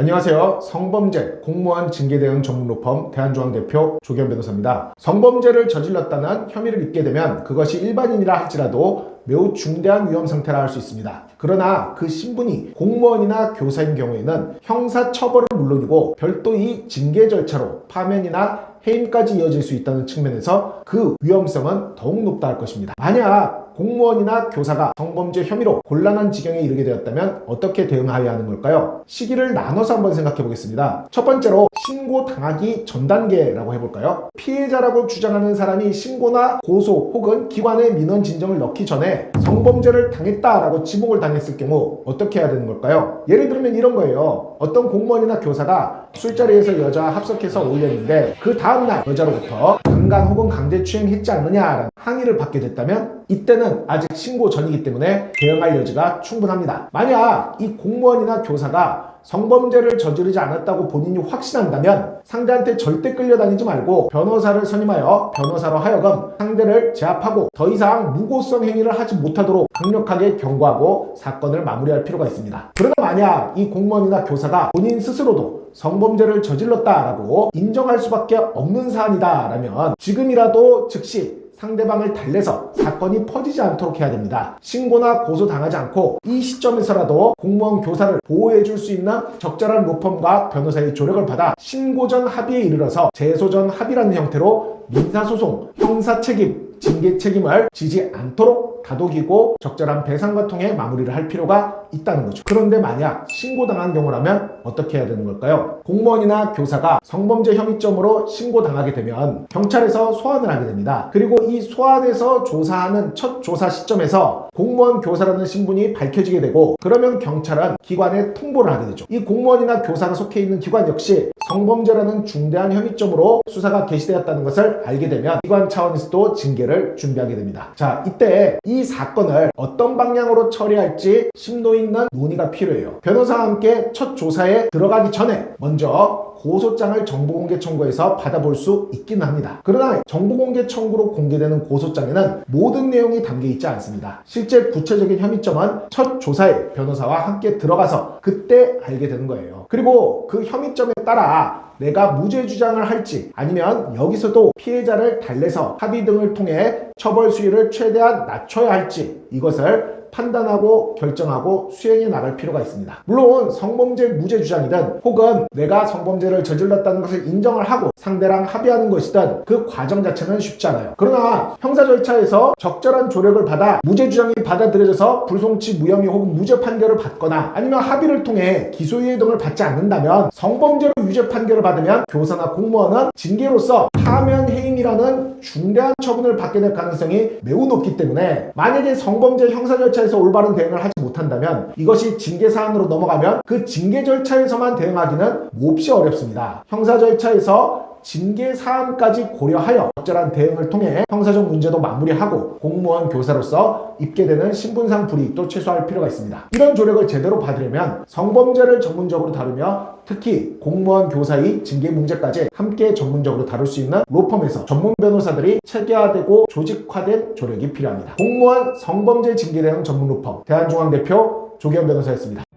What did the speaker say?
안녕하세요. 성범죄 공무원 징계 대응 전문 로펌 대한중앙 대표 조기현 변호사입니다. 성범죄를 저질렀다는 혐의를 입게 되면 그것이 일반인이라 할지라도 매우 중대한 위험 상태라 할 수 있습니다. 그러나 그 신분이 공무원이나 교사인 경우에는 형사 처벌은 물론이고 별도의 징계 절차로 파면이나 해임까지 이어질 수 있다는 측면에서 그 위험성은 더욱 높다 할 것입니다. 만약 공무원이나 교사가 성범죄 혐의로 곤란한 지경에 이르게 되었다면 어떻게 대응하여야 하는 걸까요? 시기를 나눠서 한번 생각해 보겠습니다. 첫 번째로 신고 당하기 전 단계라고 해볼까요? 피해자라고 주장하는 사람이 신고나 고소 혹은 기관의 민원 진정을 넣기 전에 성범죄를 당했다라고 지목을 당했을 경우 어떻게 해야 되는 걸까요? 예를 들면 이런 거예요. 어떤 공무원이나 교사가 술자리에서 여자와 합석해서 어울렸는데 그 다음날 여자로부터 강간 혹은 강제 추행했지 않느냐라는 항의를 받게 됐다면 이때는 아직 신고 전이기 때문에 대응할 여지가 충분합니다. 만약 이 공무원이나 교사가 성범죄를 저지르지 않았다고 본인이 확신한다면 상대한테 절대 끌려다니지 말고 변호사를 선임하여 변호사로 하여금 상대를 제압하고 더 이상 무고성 행위를 하지 못하도록 강력하게 경고하고 사건을 마무리할 필요가 있습니다. 그러나 만약 이 공무원이나 교사가 본인 스스로도 성범죄를 저질렀다라고 인정할 수밖에 없는 사안이다라면 지금이라도 즉시 상대방을 달래서 사건이 퍼지지 않도록 해야 됩니다. 신고나 고소 당하지 않고 이 시점에서라도 공무원 교사를 보호해 줄 수 있는 적절한 로펌과 변호사의 조력을 받아 신고 전 합의에 이르러서 제소 전 합의라는 형태로 민사소송, 형사책임, 징계 책임을 지지 않도록 다독이고 적절한 배상과 통해 마무리를 할 필요가 있다는 거죠. 그런데 만약 신고당한 경우라면 어떻게 해야 되는 걸까요? 공무원이나 교사가 성범죄 혐의점으로 신고당하게 되면 경찰에서 소환을 하게 됩니다. 그리고 이 소환에서 조사하는 첫 조사 시점에서 공무원 교사라는 신분이 밝혀지게 되고 그러면 경찰은 기관에 통보를 하게 되죠. 이 공무원이나 교사가 속해 있는 기관 역시 성범죄라는 중대한 혐의점으로 수사가 개시되었다는 것을 알게 되면 기관 차원에서도 징계를 준비하게 됩니다. 자, 이때 이 사건을 어떤 방향으로 처리할지 심도 있는 논의가 필요해요. 변호사와 함께 첫 조사에 들어가기 전에 먼저 고소장을 정보공개 청구해서 받아볼 수 있기는 합니다. 그러나 정보공개 청구로 공개되는 고소장에는 모든 내용이 담겨 있지 않습니다. 실제 구체적인 혐의점은 첫 조사에 변호사와 함께 들어가서 그때 알게 되는 거예요. 그리고 그 혐의점에 따라 내가 무죄 주장을 할지 아니면 여기서도 피해자를 달래서 합의 등을 통해 처벌 수위를 최대한 낮춰야 할지 이것을 판단하고 결정하고 수행해 나갈 필요가 있습니다. 물론 성범죄 무죄 주장이든 혹은 내가 성범죄를 저질렀다는 것을 인정을 하고 상대랑 합의하는 것이든 그 과정 자체는 쉽지 않아요. 그러나 형사 절차에서 적절한 조력을 받아 무죄 주장이 받아들여져서 불송치 무혐의 혹은 무죄 판결을 받거나 아니면 합의를 통해 기소유예 등을 받지 않는다면 성범죄로 유죄 판결을 받으면 교사나 공무원은 징계로서 파면 해임이라는 중대한 처분을 받게 될 가능성이 매우 높기 때문에 만약에 성범죄 형사 절차에서 올바른 대응을 하지 못한다면 이것이 징계 사안으로 넘어가면 그 징계 절차에서만 대응하기는 몹시 어렵습니다. 형사 절차에서 징계 사안까지 고려하여 적절한 대응을 통해 형사적 문제도 마무리하고 공무원 교사로서 입게 되는 신분상 불이익도 최소화할 필요가 있습니다. 이런 조력을 제대로 받으려면 성범죄를 전문적으로 다루며 특히 공무원 교사의 징계 문제까지 함께 전문적으로 다룰 수 있는 로펌에서 전문 변호사들이 체계화되고 조직화된 조력이 필요합니다. 공무원 성범죄 징계 대응 전문 로펌 대한중앙 대표 조기현 변호사였습니다.